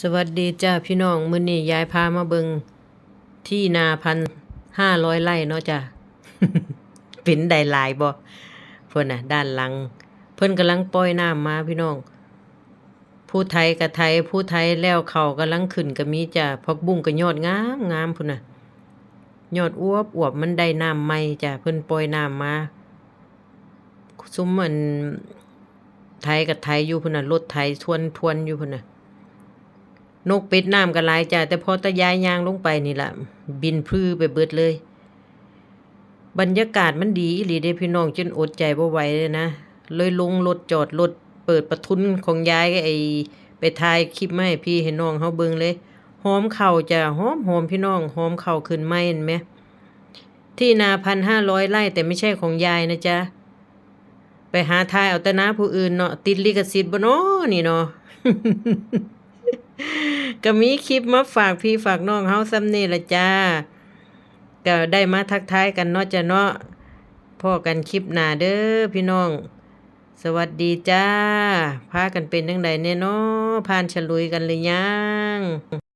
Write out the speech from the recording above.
สวัสดีจ้าพี่น้องมื้อนี้ยายพามาเบิงที่นาพันห้าร้อยไร่เนาะจ้ะเป็นได้หลายบ่เพิ่นน่ะ ด้านหลัง เพิ่นกำลังปล่อยน้ำมาพี่น้อง ผู้ไทยกับไทย ผู้ไทยแล้วเขากำลังขึ้นก็มีจ้ะผักบุ้งก็ยอดงามงามพุ่นน่ะยอดอวบอวบมันได้น้ำใหม่จ้ะเพิ่นปล่อยน้ำมาซุมมันไทยกับไทยอยู่พุ่นน่ะรถไทยทวนทวนอยู่พุ่นน่ะ นกเป็ดน้ำก็หลายจ้ะแต่พอตะยายยางลงไปนี่ละบินพื้ไปเบิดเลย บรรยากาศมันดีอีหลีเด้พี่น้องจนอดใจบ่ไหวเลยนะเลยลงรถจอดรถเปิดประทุนของยายไอ้ไปถ่ายคลิปมาให้พี่ให้น้องเฮาเบิ่งเลยหอมเข่าจ้ะหอมหอมพี่น้องหอมเข่าขึ้นไหมเห็นไหมที่นาพันห้าร้อยไร่แต่ไม่ใช่ของยายนะจ๊ะไปหาทายเอาแต่นาผู้อื่นเนาะติดลิขสิทธิ์บ่เนาะนี่เนาะ ก็มีคลิปมาฝากพี่ฝากน้องเฮาซ้ำนี่ละจ้า ก็ได้มาทักทายกันเนาะจ้ะเนาะพ่อกันคลิปหน้าเด้อพี่น้อง สวัสดีจ้า พากันเป็นจังไดแน่เนาะผ่านฉลุยกันหรือยัง